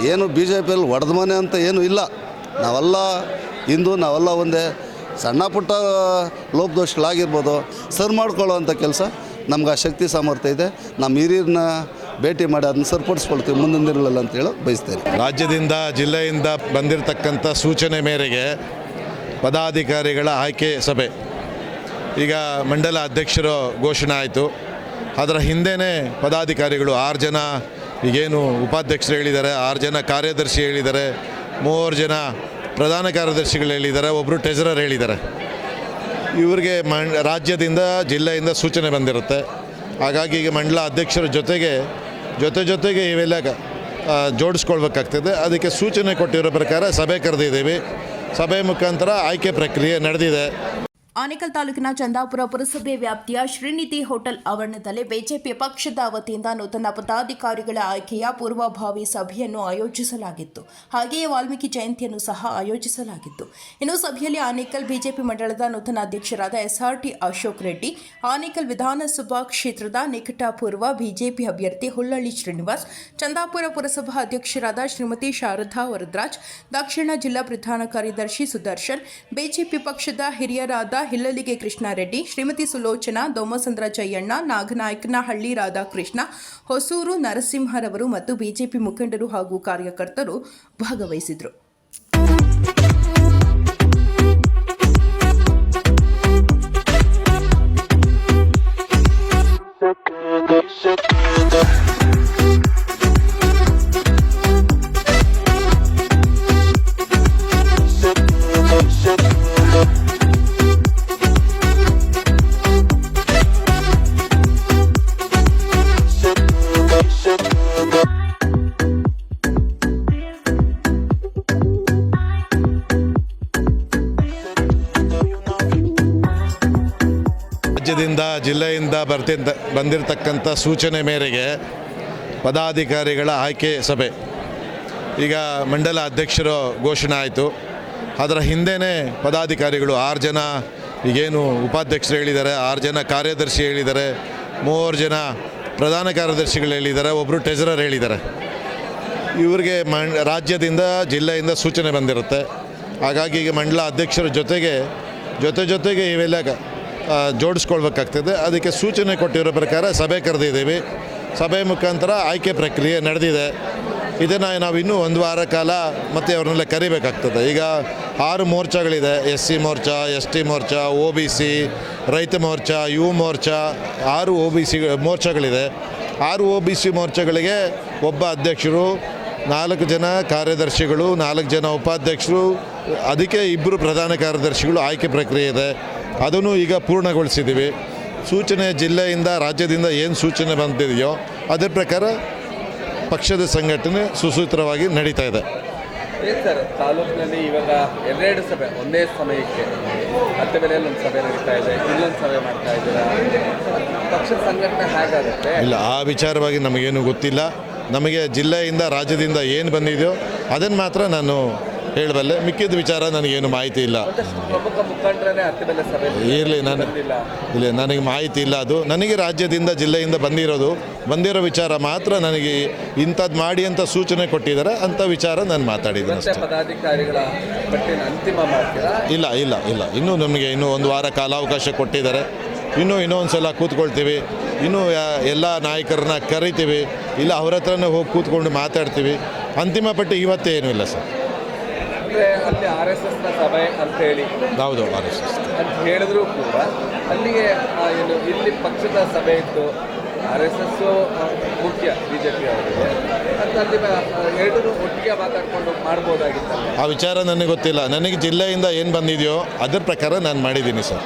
ಏನು B J ಪಿಯಲ್ಲಿ ಒಡೆದ ಮನೆ ಅಂತ ಏನು ಇಲ್ಲ. ನಾವೆಲ್ಲ ಹಿಂದೂ, ನಾವೆಲ್ಲ ಒಂದೇ. ಸಣ್ಣ ಪುಟ್ಟ ಲೋಪದೋಷಗಳಾಗಿರ್ಬೋದು. ಸರ್ ಮಾಡ್ಕೊಳ್ಳೋವಂಥ ಕೆಲಸ. ನಮ್ಗೆ ಆ ಶಕ್ತಿ ಸಾಮರ್ಥ್ಯ ಇದೆ. ನಮ್ಮ ಹಿರಿಯರನ್ನ ಭೇಟಿ ಮಾಡಿ ಅದನ್ನ ಸರಿಪಡಿಸ್ಕೊಳ್ತೀವಿ ಮುಂದಿನ ದಿನಗಳಲ್ಲಿ ಅಂತ ಹೇಳಿ ಬಯಸ್ತೇನೆ. ರಾಜ್ಯದಿಂದ, ಜಿಲ್ಲೆಯಿಂದ ಬಂದಿರತಕ್ಕಂಥ ಸೂಚನೆ ಮೇರೆಗೆ ಪದಾಧಿಕಾರಿಗಳ ಆಯ್ಕೆ ಸಭೆ. ಈಗ ಮಂಡಲ ಅಧ್ಯಕ್ಷರು ಘೋಷಣೆ ಆಯಿತು. ಅದರ ಹಿಂದೆಯೇ ಪದಾಧಿಕಾರಿಗಳು ಆರು ಜನ ಈಗೇನು ಉಪಾಧ್ಯಕ್ಷರು ಹೇಳಿದ್ದಾರೆ, ಆರು ಜನ ಕಾರ್ಯದರ್ಶಿ ಹೇಳಿದ್ದಾರೆ, ಮೂವರು ಜನ ಪ್ರಧಾನ ಕಾರ್ಯದರ್ಶಿಗಳು ಹೇಳಿದ್ದಾರೆ ಒಬ್ಬರು ಟ್ರೆಜರರ್ ಹೇಳಿದ್ದಾರೆ. ಇವರಿಗೆ ಮಂ ರಾಜ್ಯದಿಂದ, ಜಿಲ್ಲೆಯಿಂದ ಸೂಚನೆ ಬಂದಿರುತ್ತೆ. ಹಾಗಾಗಿ ಈಗ ಮಂಡಲ ಅಧ್ಯಕ್ಷರ ಜೊತೆಗೆ, ಜೊತೆ ಜೊತೆಗೆ ಇವೆಲ್ಲ ಜೋಡಿಸ್ಕೊಳ್ಬೇಕಾಗ್ತದೆ. ಅದಕ್ಕೆ ಸೂಚನೆ ಕೊಟ್ಟಿರೋ ಪ್ರಕಾರ ಸಭೆ ಕರೆದಿದ್ದೀವಿ. ಸಭೆ ಮುಖಾಂತರ ಆಯ್ಕೆ ಪ್ರಕ್ರಿಯೆ ನಡೆದಿದೆ. ಆನೇಕಲ್ ತಾಲೂಕಿನ ಚಂದಾಪುರ ಪುರಸಭೆ ವ್ಯಾಪ್ತಿಯ ಶ್ರೀನಿಧಿ ಹೋಟೆಲ್ ಆವರಣದಲ್ಲಿ ಬಿಜೆಪಿ ಪಕ್ಷದ ವತಿಯಿಂದ ನೂತನ ಪದಾಧಿಕಾರಿಗಳ ಆಯ್ಕೆಯ ಪೂರ್ವಭಾವಿ ಸಭೆಯನ್ನು ಆಯೋಜಿಸಲಾಗಿತ್ತು. ಹಾಗೆಯೇ ವಾಲ್ಮೀಕಿ ಜಯಂತಿಯನ್ನು ಸಹ ಆಯೋಜಿಸಲಾಗಿತ್ತು. ಇನ್ನು ಸಭೆಯಲ್ಲಿ ಆನೇಕಲ್ ಬಿಜೆಪಿ ಮಂಡಳದ ನೂತನ ಅಧ್ಯಕ್ಷರಾದ ಎಸ್ಆರ್ಟಿ ಅಶೋಕ್ ರೆಡ್ಡಿ, ಆನೇಕಲ್ ವಿಧಾನಸಭಾ ಕ್ಷೇತ್ರದ ನಿಕಟಪೂರ್ವ ಬಿಜೆಪಿ ಅಭ್ಯರ್ಥಿ ಹುಲ್ಲಳ್ಳಿ ಶ್ರೀನಿವಾಸ್, ಚಂದಾಪುರ ಪುರಸಭಾ ಅಧ್ಯಕ್ಷರಾದ ಶ್ರೀಮತಿ ಶಾರದಾ ವರದ್ರಾಜ್, ದಕ್ಷಿಣ ಜಿಲ್ಲಾ ಪ್ರಧಾನ ಕಾರ್ಯದರ್ಶಿ ಸುದರ್ಶನ್, ಬಿಜೆಪಿ ಪಕ್ಷದ ಹಿರಿಯರಾದ ಹಿಲ್ಲಲಿಗೆ ಕೃಷ್ಣಾರೆಡ್ಡಿ ಶ್ರೀಮತಿ ಸುಲೋಚನಾ, ದೊಮ್ಮಸಂದ್ರ ಜಯಣ್ಣ ನಾಗನಾಯಕನಹಳ್ಳಿ ರಾಧಾಕೃಷ್ಣ, ಹೊಸೂರು ನರಸಿಂಹರವರು ಮತ್ತು ಬಿಜೆಪಿ ಮುಖಂಡರು ಹಾಗೂ ಕಾರ್ಯಕರ್ತರು ಭಾಗವಹಿಸಿದರು. ರಾಜ್ಯದಿಂದ ಜಿಲ್ಲೆಯಿಂದ ಬರ್ತಿ ಬಂದಿರತಕ್ಕಂಥ ಸೂಚನೆ ಮೇರೆಗೆ ಪದಾಧಿಕಾರಿಗಳ ಆಯ್ಕೆ ಸಭೆ. ಈಗ ಮಂಡಲ ಅಧ್ಯಕ್ಷರು ಘೋಷಣೆ ಆಯಿತು. ಅದರ ಹಿಂದೆಯೇ ಪದಾಧಿಕಾರಿಗಳು ಆರು ಜನ, ಈಗೇನು ಉಪಾಧ್ಯಕ್ಷರು ಹೇಳಿದ್ದಾರೆ, ಆರು ಜನ ಕಾರ್ಯದರ್ಶಿ ಹೇಳಿದ್ದಾರೆ, ಮೂವರು ಜನ ಪ್ರಧಾನ ಕಾರ್ಯದರ್ಶಿಗಳು ಹೇಳಿದ್ದಾರೆ ಒಬ್ಬರು ಟ್ರೆಜರರ್ ಹೇಳಿದ್ದಾರೆ. ಇವರಿಗೆ ಮಂ ರಾಜ್ಯದಿಂದ, ಜಿಲ್ಲೆಯಿಂದ ಸೂಚನೆ ಬಂದಿರುತ್ತೆ. ಹಾಗಾಗಿ ಈಗ ಮಂಡಲ ಅಧ್ಯಕ್ಷರ ಜೊತೆಗೆ, ಜೊತೆ ಜೊತೆಗೆ ಇವೆಲ್ಲ ಜೋಡಿಸ್ಕೊಳ್ಬೇಕಾಗ್ತದೆ. ಅದಕ್ಕೆ ಸೂಚನೆ ಕೊಟ್ಟಿರೋ ಪ್ರಕಾರ ಸಭೆ ಕರೆದಿದ್ದೀವಿ. ಸಭೆ ಮುಖಾಂತರ ಆಯ್ಕೆ ಪ್ರಕ್ರಿಯೆ ನಡೆದಿದೆ. ಇದನ್ನು ನಾವು ಇನ್ನೂ ಒಂದು ವಾರ ಕಾಲ ಮತ್ತೆ ಅವ್ರನ್ನೆಲ್ಲ ಕರಿಬೇಕಾಗ್ತದೆ. ಈಗ ಆರು ಮೋರ್ಚಾಗಳಿದೆ. ಎಸ್ ಸಿ ಮೋರ್ಚಾ, ಎಸ್ ಟಿ ಮೋರ್ಚಾ ಒ ಬಿ ಸಿ, ರೈತ ಮೋರ್ಚಾ, ಯು ಮೋರ್ಚಾ, ಆರು ಒ ಬಿ ಸಿ ಮೋರ್ಚಾಗಳಿದೆ. ಆರು ಒ ಬಿ ಸಿ ಮೋರ್ಚಾಗಳಿಗೆ ಒಬ್ಬ ಅಧ್ಯಕ್ಷರು, ನಾಲ್ಕು ಜನ ಕಾರ್ಯದರ್ಶಿಗಳು, ನಾಲ್ಕು ಜನ ಉಪಾಧ್ಯಕ್ಷರು, ಅದಕ್ಕೆ ಇಬ್ಬರು ಪ್ರಧಾನ ಕಾರ್ಯದರ್ಶಿಗಳು ಆಯ್ಕೆ ಪ್ರಕ್ರಿಯೆ ಇದೆ. ಅದನ್ನು ಈಗ ಪೂರ್ಣಗೊಳಿಸಿದ್ದೀವಿ. ಸೂಚನೆ ಜಿಲ್ಲೆಯಿಂದ ರಾಜ್ಯದಿಂದ ಏನು ಸೂಚನೆ ಬಂದಿದೆಯೋ ಅದರ ಪ್ರಕಾರ ಪಕ್ಷದ ಸಂಘಟನೆ ಸುಸೂತ್ರವಾಗಿ ನಡೀತಾ ಇದೆ. ಸರ್ ತಾಲೂಕಿನಲ್ಲಿ ಇವಾಗ ಎರಡೆರಡು ಸಭೆ ಒಂದೇ ಸಮಯಕ್ಕೆ ಹತ್ತು ಬೆಲೆಯಲ್ಲಿ ಒಂದು ಸಭೆ ನಡೀತಾ ಇದೆ ಇಲ್ಲೊಂದು ಸಭೆ ಮಾಡ್ತಾ ಇದ್ದೀರಾ? ಪಕ್ಷದ ಸಂಘಟನೆ ಹೇಗಾಗುತ್ತೆ. ಇಲ್ಲ ಆ ವಿಚಾರವಾಗಿ ನಮಗೇನು ಗೊತ್ತಿಲ್ಲ. ನಮಗೆ ಜಿಲ್ಲೆಯಿಂದ ರಾಜ್ಯದಿಂದ ಏನು ಬಂದಿದೆಯೋ ಅದನ್ನು ಮಾತ್ರ ನಾನು ಹೇಳಬಲ್ಲೆ. ಮಿಕ್ಕಿದ ವಿಚಾರ, ನನಗೇನು ಮಾಹಿತಿ ಇಲ್ಲ. ಇರಲಿ, ನಾನು ಇಲ್ಲ ನನಗೆ ಮಾಹಿತಿ ಇಲ್ಲ ಅದು. ನನಗೆ ರಾಜ್ಯದಿಂದ, ಜಿಲ್ಲೆಯಿಂದ ಬಂದಿರೋದು, ಬಂದಿರೋ ವಿಚಾರ ಮಾತ್ರ ನನಗೆ ಇಂಥದ್ದು ಮಾಡಿ ಅಂತ ಸೂಚನೆ ಕೊಟ್ಟಿದ್ದಾರೆ. ಅಂತ ವಿಚಾರ ನಾನು ಮಾತಾಡಿದ್ದೀನಿ ಇಲ್ಲ ಇಲ್ಲ ಇಲ್ಲ. ಇನ್ನೂ ನಮಗೆ ಇನ್ನೂ ಒಂದು ವಾರ ಕಾಲಾವಕಾಶ ಕೊಟ್ಟಿದ್ದಾರೆ. ಇನ್ನೂ ಇನ್ನೊಂದು ಸಲ ಕೂತ್ಕೊಳ್ತೀವಿ. ಇನ್ನೂ ಎಲ್ಲ ನಾಯಕರನ್ನ ಕರಿತೀವಿ. ಇಲ್ಲ, ಅವ್ರ ಹತ್ರನೇ ಹೋಗಿ ಕೂತ್ಕೊಂಡು ಮಾತಾಡ್ತೀವಿ. ಅಂತಿಮ ಪಟ್ಟಿ ಇವತ್ತೇ ಏನೂ ಇಲ್ಲ, ಸರ್. ಅಂದ್ರೆ ಅಲ್ಲಿ ಆರ್ ಎಸ್ ಎಸ್ನ ಸಭೆ ಅಂತ ಹೇಳಿ. ಹೌದು ಆರ್ ಎಸ್ ಎಸ್ ಅಂತ ಹೇಳಿದ್ರು ಕೂಡ ಅಲ್ಲಿಗೆ ಆ, ಏನು ಇಲ್ಲಿ ಪಕ್ಷದ ಸಭೆ ಇತ್ತು. ಆರ್ ಎಸ್ ಎಸ್ ಮುಖ್ಯ ಬಿಜೆಪಿ ಅವರಿಗೆ. ಅಂತ ಅಲ್ಲಿ ಎರಡೂ ಒಟ್ಟಿಗೆ ಮಾತಾಡ್ಕೊಂಡು ಮಾಡ್ಬೋದಾಗಿತ್ತು ಆ ವಿಚಾರ ನನಗೆ ಗೊತ್ತಿಲ್ಲ. ನನಗೆ ಜಿಲ್ಲೆಯಿಂದ ಏನು ಬಂದಿದೆಯೋ ಅದರ ಪ್ರಕಾರ ನಾನು ಮಾಡಿದ್ದೀನಿ ಸರ್.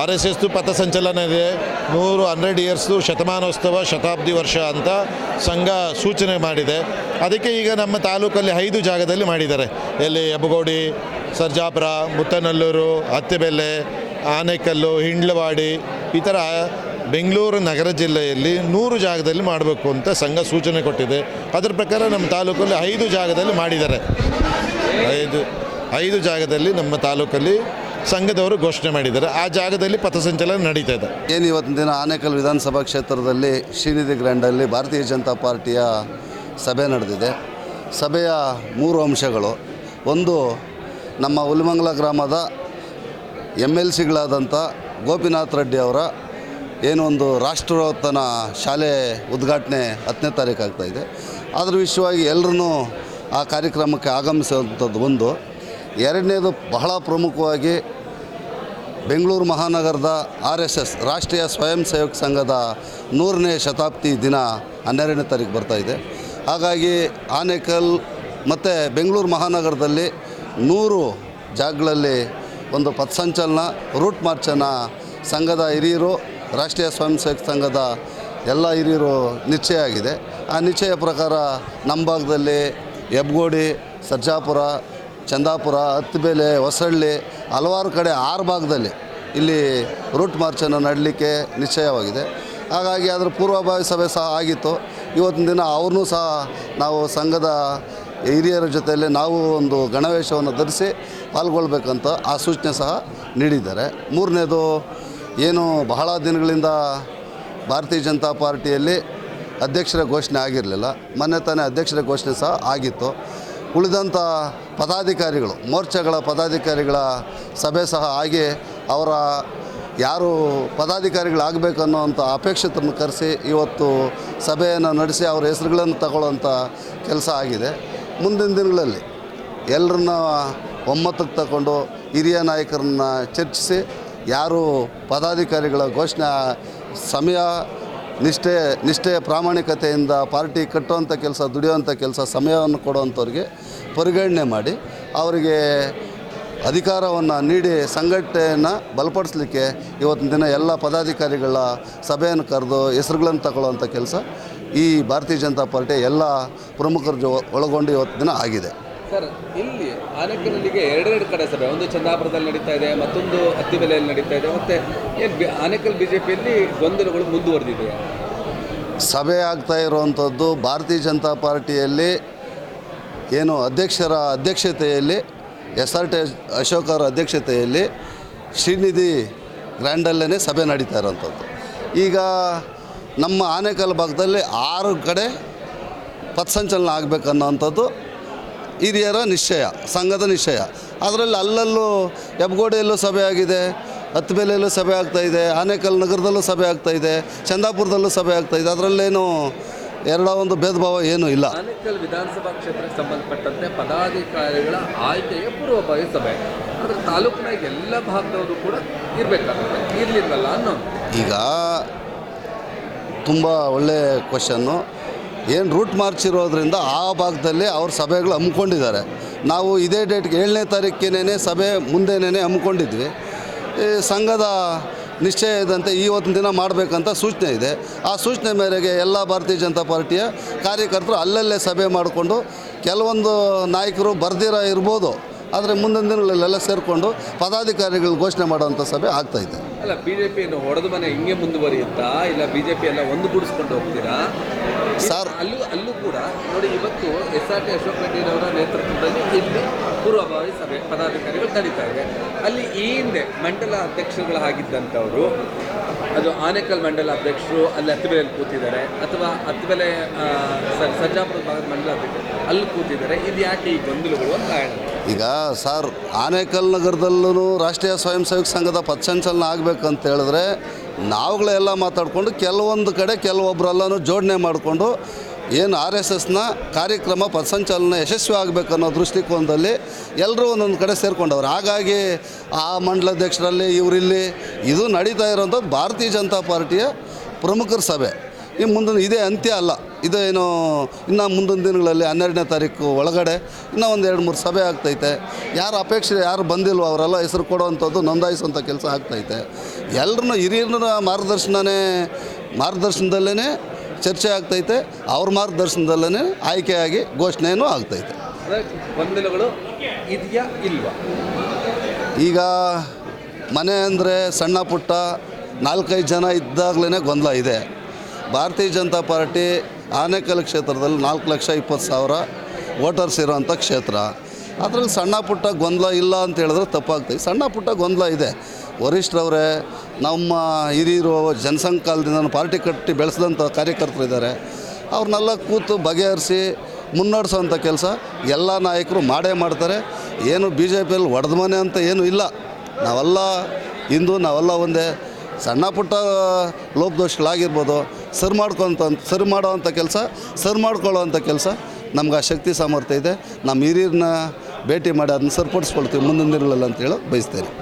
ಆರ್ ಎಸ್ ಎಸ್ದು ಪಥಸಂಚಲನ ಇದೆ. ನೂರು ಹಂಡ್ರೆಡ್ ಇಯರ್ಸ್ದು ಶತಮಾನೋತ್ಸವ, ಶತಾಬ್ದಿ ವರ್ಷ ಅಂತ ಸಂಘ ಸೂಚನೆ ಮಾಡಿದೆ. ಅದಕ್ಕೆ ಈಗ ನಮ್ಮ ತಾಲೂಕಲ್ಲಿ ಐದು ಜಾಗದಲ್ಲಿ ಮಾಡಿದ್ದಾರೆ. ಎಲ್ಲಿ ಎಬ್ಬಗೋಡಿ, ಸರ್ಜಾಪುರ, ಮುತ್ತನಲ್ಲೂರು ಹತ್ತೆಬೆಲೆ ಆನೇಕಲ್ಲು, ಹಿಂಡ್ಲವಾಡಿ ಈ ಥರ ಬೆಂಗಳೂರು ನಗರ ಜಿಲ್ಲೆಯಲ್ಲಿ ನೂರು ಜಾಗದಲ್ಲಿ ಮಾಡಬೇಕು ಅಂತ ಸಂಘ ಸೂಚನೆ ಕೊಟ್ಟಿದೆ. ಅದರ ಪ್ರಕಾರ ನಮ್ಮ ತಾಲೂಕಲ್ಲಿ ಐದು ಜಾಗದಲ್ಲಿ ಮಾಡಿದ್ದಾರೆ. ಐದು ಐದು ಜಾಗದಲ್ಲಿ ನಮ್ಮ ತಾಲೂಕಲ್ಲಿ ಸಂಘದವರು ಘೋಷಣೆ ಮಾಡಿದ್ದಾರೆ. ಆ ಜಾಗದಲ್ಲಿ ಪಥಸಂಚಲನ ನಡೀತಾ ಇದೆ ಏನು ಇವತ್ತಿನ ದಿನ ಆನೇಕಲ್ ವಿಧಾನಸಭಾ ಕ್ಷೇತ್ರದಲ್ಲಿ ಶ್ರೀನಿಧಿ ಗ್ರ್ಯಾಂಡಲ್ಲಿ ಭಾರತೀಯ ಜನತಾ ಪಾರ್ಟಿಯ ಸಭೆ ನಡೆದಿದೆ. ಸಭೆಯ ಮೂರು ಅಂಶಗಳು. ಒಂದು, ನಮ್ಮ ಹುಲಿಮಂಗಲ ಗ್ರಾಮದ ಎಂ ಎಲ್ ಸಿಗಳಾದಂಥ ಗೋಪಿನಾಥ್ ರೆಡ್ಡಿ ಅವರ ಏನು ಒಂದು ರಾಷ್ಟ್ರೋತ್ತನ ಶಾಲೆ ಉದ್ಘಾಟನೆ ಹತ್ತನೇ ತಾರೀಕು ಆಗ್ತಾಯಿದೆ ಅದರ ವಿಷಯವಾಗಿ ಎಲ್ಲರೂ ಆ ಕಾರ್ಯಕ್ರಮಕ್ಕೆ ಆಗಮಿಸುವಂಥದ್ದು ಒಂದು. ಎರಡನೇದು ಬಹಳ ಪ್ರಮುಖವಾಗಿ Bengaluru ಮಹಾನಗರದ R S S Rashtriya Swayam Sevak ಸಂಘದ ನೂರನೇ ಶತಾಬ್ದಿ ದಿನ ಹನ್ನೆರಡನೇ ತಾರೀಕು ಬರ್ತಾಯಿದೆ ಹಾಗಾಗಿ ಆನೇಕಲ್ ಮತ್ತು ಬೆಂಗಳೂರು ಮಹಾನಗರದಲ್ಲಿ ನೂರು ಜಾಗಗಳಲ್ಲಿ ಒಂದು ಪಥಸಂಚಲನ, ರೂಟ್ ಮಾರ್ಚನ್ನು ಸಂಘದ ಹಿರಿಯರು, ರಾಷ್ಟ್ರೀಯ ಸ್ವಯಂ ಸೇವಕ ಸಂಘದ ಎಲ್ಲ ಹಿರಿಯರು ನಿಶ್ಚಯ ಆಗಿದೆ. ಆ ನಿಶ್ಚಯ ಪ್ರಕಾರ ನಮ್ಮ ಭಾಗದಲ್ಲಿ ಹೆಬ್ಗೋಡಿ ಸರ್ಜಾಪುರ ಚಂದಾಪುರ, ಹತ್ತಿಬೇಲೆ, ಹೊಸಳ್ಳಿ, ಹಲವಾರು ಕಡೆ ಆರು ಭಾಗದಲ್ಲಿ ಇಲ್ಲಿ ರೂಟ್ ಮಾರ್ಚನ್ನು ನಡಲಿಕ್ಕೆ ನಿಶ್ಚಯವಾಗಿದೆ. ಹಾಗಾಗಿ ಅದರ ಪೂರ್ವಭಾವಿ ಸಭೆ ಸಹ ಆಗಿತ್ತು. ಇವತ್ತಿನ ದಿನ ಅವ್ರನ್ನೂ ಸಹ ನಾವು ಸಂಘದ ಹಿರಿಯರ ಜೊತೆಯಲ್ಲಿ ನಾವು ಒಂದು ಗಣವೇಶವನ್ನು ಧರಿಸಿ ಪಾಲ್ಗೊಳ್ಬೇಕಂತ ಆ ಸೂಚನೆ ಸಹ ನೀಡಿದ್ದಾರೆ. ಮೂರನೇದು ಏನು ಬಹಳ ದಿನಗಳಿಂದ ಭಾರತೀಯ ಜನತಾ ಪಾರ್ಟಿಯಲ್ಲಿ ಅಧ್ಯಕ್ಷರ ಘೋಷಣೆ ಆಗಿರಲಿಲ್ಲ. ಮೊನ್ನೆ ತಾನೇ ಅಧ್ಯಕ್ಷರ ಘೋಷಣೆ ಸಹ ಆಗಿತ್ತು. ಉಳಿದಂಥ ಪದಾಧಿಕಾರಿಗಳು, ಮೋರ್ಚಾಗಳ ಪದಾಧಿಕಾರಿಗಳ ಸಭೆ ಸಹ ಆಗಿ ಅವರ ಯಾರು ಪದಾಧಿಕಾರಿಗಳಾಗಬೇಕು ಅನ್ನೋವಂಥ ಅಪೇಕ್ಷಿತರನ್ನು ಕರೆಸಿ ಇವತ್ತು ಸಭೆಯನ್ನು ನಡೆಸಿ ಅವರ ಹೆಸರುಗಳನ್ನು ತಗೊಳ್ಳೋಂಥ ಕೆಲಸ ಆಗಿದೆ. ಮುಂದಿನ ದಿನಗಳಲ್ಲಿ ಎಲ್ಲರನ್ನ ಒಮ್ಮತಕ್ಕೆ ತಗೊಂಡು ಹಿರಿಯ ನಾಯಕರನ್ನ ಚರ್ಚಿಸಿ ಯಾರು ಪದಾಧಿಕಾರಿಗಳ ಘೋಷಣೆ, ಸಮಯ ನಿಷ್ಠೆ ನಿಷ್ಠೆ ಪ್ರಾಮಾಣಿಕತೆಯಿಂದ ಪಾರ್ಟಿ ಕಟ್ಟುವಂಥ ಕೆಲಸ, ದುಡಿಯುವಂಥ ಕೆಲಸ ಸಮಯವನ್ನು ಕೊಡುವಂಥವ್ರಿಗೆ ಪರಿಗಣನೆ ಮಾಡಿ ಅವರಿಗೆ ಅಧಿಕಾರವನ್ನು ನೀಡಿ ಸಂಘಟನೆಯನ್ನು ಬಲಪಡಿಸಲಿಕ್ಕೆ ಇವತ್ತಿನ ದಿನ ಎಲ್ಲ ಪದಾಧಿಕಾರಿಗಳ ಸಭೆಯನ್ನು ಕರೆದು ಹೆಸರುಗಳನ್ನು ತಗೊಳ್ಳುವಂಥ ಕೆಲಸ ಈ ಭಾರತೀಯ ಜನತಾ ಪಾರ್ಟಿ ಎಲ್ಲ ಪ್ರಮುಖರ ಜೊ, ಒಳಗೊಂಡು ಇವತ್ತು ದಿನ ಆಗಿದೆ. ಸರ್, ಇಲ್ಲಿ ಆನೆಕಲ್ಲಿಗೆ ಎರಡೆರಡು ಕಡೆ ಸಭೆ. ಒಂದು ಚಂದಾಪುರದಲ್ಲಿ ನಡೀತಾ ಇದೆ, ಮತ್ತೊಂದು ಹತ್ತಿಬೆಲೆಯಲ್ಲಿ ನಡೀತಾ ಇದೆ. ಮತ್ತೆ ಏನು ಆನೇಕಲ್ ಪಿಯಲ್ಲಿ ಗೊಂದಲಗಳು ಮುಂದುವರೆದಿದೆ ಸಭೆ ಆಗ್ತಾ ಇರುವಂಥದ್ದು ಭಾರತೀಯ ಜನತಾ ಪಾರ್ಟಿಯಲ್ಲಿ ಏನು ಅಧ್ಯಕ್ಷರ ಅಧ್ಯಕ್ಷತೆಯಲ್ಲಿ, ಎಸ್ ಆರ್ ಟಿ ಅಶೋಕ್ ಅವರ ಅಧ್ಯಕ್ಷತೆಯಲ್ಲಿ ಶ್ರೀನಿಧಿ ಗ್ರ್ಯಾಂಡಲ್ಲೇ ಸಭೆ ನಡೀತಾ ಇರೋವಂಥದ್ದು. ಈಗ ನಮ್ಮ ಆನೇಕಲ್ ಭಾಗದಲ್ಲಿ ಆರು ಕಡೆ ಪಥಸಂಚಲನ ಆಗಬೇಕನ್ನೋವಂಥದ್ದು ಹಿರಿಯರ ನಿಶ್ಚಯ ಸಂಘದ ನಿಶ್ಚಯ. ಅದರಲ್ಲಿ ಅಲ್ಲಲ್ಲೂ ಹೆಬ್ಗೋಡೆಯಲ್ಲೂ ಸಭೆ ಆಗಿದೆ ಹತ್ತಬೇಲೆಯಲ್ಲೂ ಸಭೆ ಆಗ್ತಾಯಿದೆ ಆನೇಕಲ್ ನಗರದಲ್ಲೂ ಸಭೆ ಆಗ್ತಾಯಿದೆ ಚಂದಾಪುರದಲ್ಲೂ ಸಭೆ ಆಗ್ತಾಯಿದೆ ಅದರಲ್ಲೇನು ಎರಡ ಒಂದು ಭೇದ ಭಾವ ಏನೂ ಇಲ್ಲ. ಆನೇಕಲ್ ವಿಧಾನಸಭಾ ಕ್ಷೇತ್ರಕ್ಕೆ ಸಂಬಂಧಪಟ್ಟಂತೆ ಪದಾಧಿಕಾರಿಗಳ ಆಯ್ಕೆಯ ಪೂರ್ವಭಾವಿ ಸಭೆ. ಆದರೆ ತಾಲೂಕಿನ ಎಲ್ಲ ಭಾಗದವರು ಕೂಡ ಇರಬೇಕಾಗುತ್ತೆ. ಇರಲಿಲ್ಲ ಅನ್ನೋ ಈಗ ತುಂಬ ಒಳ್ಳೆಯ ಕ್ವಶನ್ನು ಏನು ರೂಟ್ ಮಾರ್ಚ್ ಇರೋದ್ರಿಂದ ಆ ಭಾಗದಲ್ಲಿ ಅವ್ರ ಸಭೆಗಳು ಹಮ್ಮಿಕೊಂಡಿದ್ದಾರೆ. ನಾವು ಇದೇ ಡೇಟ್ಗೆ ಏಳನೇ ತಾರೀಕಿನೇ ಸಭೆ ಮುಂದೆನೇ ಹಮ್ಮಿಕೊಂಡಿದ್ವಿ. ಈ ಸಂಘದ ನಿಶ್ಚಯ ಇದ್ದಂತೆ ಇವತ್ತಿನ ದಿನ ಮಾಡಬೇಕಂತ ಸೂಚನೆ ಇದೆ. ಆ ಸೂಚನೆ ಮೇರೆಗೆ ಎಲ್ಲ ಭಾರತೀಯ ಜನತಾ ಪಾರ್ಟಿಯ ಕಾರ್ಯಕರ್ತರು ಅಲ್ಲಲ್ಲೇ ಸಭೆ ಮಾಡಿಕೊಂಡು ಕೆಲವೊಂದು ನಾಯಕರು ಬರ್ದಿರ ಇರ್ಬೋದು. ಆದರೆ ಮುಂದಿನ ದಿನಗಳಲ್ಲೆಲ್ಲ ಸೇರಿಕೊಂಡು ಪದಾಧಿಕಾರಿಗಳು ಘೋಷಣೆ ಮಾಡುವಂಥ ಸಭೆ ಆಗ್ತಾಯಿದೆ ಅಲ್ಲ ಬಿ ಜೆ ಪಿಯನ್ನು ಹೊಡೆದ ಮನೆ ಹಿಂಗೆ ಮುಂದುವರಿಯುತ್ತಾ? ಇಲ್ಲ ಬಿ ಜೆ ಪಿ ಎಲ್ಲ ಒಂದುಗೂಡಿಸ್ಕೊಂಡು ಹೋಗ್ತೀರಾ? ಸರ್. ಅಲ್ಲೂ ಅಲ್ಲೂ ಕೂಡ ನೋಡಿ ಇವತ್ತು ಎಸ್ ಆರ್ ಟಿ ಅಶೋಕ್ ರೆಡ್ಡಿರವರ ನೇತೃತ್ವದಲ್ಲಿ ಇಲ್ಲಿ ಪೂರ್ವಭಾವಿ ಸಭೆ ಪದಾಧಿಕಾರಿಗಳು ನಡೀತಾ ಇದೆ ಅಲ್ಲಿ ಈ ಹಿಂದೆ ಮಂಡಲ ಅಧ್ಯಕ್ಷರುಗಳು ಆಗಿದ್ದಂಥವರು ಅದು ಆನೇಕಲ್ ಮಂಡಲ ಅಧ್ಯಕ್ಷರು ಅಲ್ಲಿ ಅತ್ತಿಬೆಲೆಯಲ್ಲಿ ಕೂತಿದ್ದಾರೆ ಅಥವಾ ಅತ್ತಿಬೆಲೆ ಸರ್ ಸಜ್ಜಾಪುರ ಸರ್ಜಾಪುರ ಭಾಗದ ಮಂಡಲ ಅಧ್ಯಕ್ಷರು ಅಲ್ಲಿ ಕೂತಿದ್ದಾರೆ. ಇದು ಯಾಕೆ ಈ ಗೊಂದಲಗಳು ಅಂತ ಈಗ ಸರ್ ಆನೇಕಲ್ ನಗರದಲ್ಲೂ ರಾಷ್ಟ್ರೀಯ ಸ್ವಯಂ ಸೇವಕ ಸಂಘದ ಪಥಸಂಚಲನ ಆಗಬೇಕಂತ ಹೇಳಿದ್ರೆ ನಾವುಗಳೆಲ್ಲ ಮಾತಾಡಿಕೊಂಡು ಕೆಲವೊಂದು ಕಡೆ ಕೆಲವೊಬ್ಬರೆಲ್ಲನೂ ಜೋಡಣೆ ಮಾಡಿಕೊಂಡು ಏನು ಆರ್ ಎಸ್ ಎಸ್ನ ಕಾರ್ಯಕ್ರಮ ಪಥಸಂಚಲನ ಯಶಸ್ವಿ ಆಗಬೇಕನ್ನೋ ದೃಷ್ಟಿಕೋನದಲ್ಲಿ ಎಲ್ಲರೂ ಒಂದೊಂದು ಕಡೆ ಸೇರಿಕೊಂಡವ್ರು. ಹಾಗಾಗಿ ಆ ಮಂಡಲಾಧ್ಯಕ್ಷರಲ್ಲಿ ಇವರಿಲ್ಲಿ ಇದು ನಡೀತಾ ಇರೋಂಥದ್ದು ಭಾರತೀಯ ಜನತಾ ಪಾರ್ಟಿಯ ಪ್ರಮುಖರ ಸಭೆ. ಈ ಮುಂದಿನ ಇದೇ ಅಂತ್ಯ ಅಲ್ಲ. ಇದೇನು ಇನ್ನು ಮುಂದಿನ ದಿನಗಳಲ್ಲಿ ಹನ್ನೆರಡನೇ ತಾರೀಕು ಒಳಗಡೆ ಇನ್ನೂ ಒಂದು ಎರಡು ಮೂರು ಸಭೆ ಆಗ್ತೈತೆ. ಯಾರು ಅಪೇಕ್ಷೆ ಯಾರು ಬಂದಿಲ್ವೋ ಅವರೆಲ್ಲ ಹೆಸರು ಕೊಡುವಂಥದ್ದು ನೋಂದಾಯಿಸುವಂಥ ಕೆಲಸ ಆಗ್ತೈತೆ. ಎಲ್ಲರನ್ನೂ ಹಿರಿಯರ ಮಾರ್ಗದರ್ಶನನೇ ಮಾರ್ಗದರ್ಶನದಲ್ಲೇ ಚರ್ಚೆ ಆಗ್ತೈತೆ. ಅವ್ರ ಮಾರ್ಗದರ್ಶನದಲ್ಲೇ ಆಯ್ಕೆಯಾಗಿ ಘೋಷಣೆಯೂ ಆಗ್ತೈತೆ. ಗೊಂದಲಗಳು ಇದೆಯಾ ಇಲ್ವಾ? ಈಗ ಮನೆ ಅಂದರೆ ಸಣ್ಣ ಪುಟ್ಟ ನಾಲ್ಕೈದು ಜನ ಇದ್ದಾಗಲೇ ಗೊಂದಲ ಇದೆ. ಭಾರತೀಯ ಜನತಾ ಪಾರ್ಟಿ ಆನೇಕಲ್ ಕ್ಷೇತ್ರದಲ್ಲಿ ನಾಲ್ಕು ಲಕ್ಷ ಇಪ್ಪತ್ತು ಸಾವಿರ ವೋಟರ್ಸ್ ಇರೋವಂಥ ಕ್ಷೇತ್ರ. ಅದರಲ್ಲಿ ಸಣ್ಣ ಪುಟ್ಟ ಗೊಂದಲ ಇಲ್ಲ ಅಂತ ಹೇಳಿದ್ರೆ ತಪ್ಪಾಗ್ತದೆ. ಸಣ್ಣ ಪುಟ್ಟ ಗೊಂದಲ ಇದೆ. ವರಿಷ್ಠರವರೇ, ನಮ್ಮ ಹಿರಿಯರು ಜನಸಂಘ ಕಾಲದಿಂದ ಪಾರ್ಟಿ ಕಟ್ಟಿ ಬೆಳೆಸಿದಂಥ ಕಾರ್ಯಕರ್ತರು ಇದ್ದಾರೆ. ಅವ್ರನ್ನೆಲ್ಲ ಕೂತು ಬಗೆಹರಿಸಿ ಮುನ್ನಡೆಸೋವಂಥ ಕೆಲಸ ಎಲ್ಲ ನಾಯಕರು ಮಾಡೇ ಮಾಡ್ತಾರೆ. ಏನು ಬಿ ಜೆ ಪಿಯಲ್ಲಿ ಒಡೆದ ಮನೆ ಅಂತ ಏನೂ ಇಲ್ಲ. ನಾವೆಲ್ಲ ಹಿಂದೂ, ನಾವೆಲ್ಲ ಒಂದೇ. ಸಣ್ಣ ಪುಟ್ಟ ಲೋಪದೋಷಗಳಾಗಿರ್ಬೋದು. ಸರಿ ಮಾಡ್ಕೊಂತ ಸರಿ ಮಾಡೋವಂಥ ಕೆಲಸ, ಸರಿ ಮಾಡ್ಕೊಳ್ಳೋವಂಥ ಕೆಲಸ. ನಮ್ಗೆ ಆ ಶಕ್ತಿ ಸಾಮರ್ಥ್ಯ ಇದೆ. ನಮ್ಮ ಹಿರಿಯರನ್ನ ಭೇಟಿ ಮಾಡಿ ಅದನ್ನ ಸರಿಪಡಿಸ್ಕೊಳ್ತೀವಿ ಮುಂದಿನ ದಿನಗಳಲ್ಲಿ ಅಂತೇಳಿ ಬಯಸ್ತೇನೆ.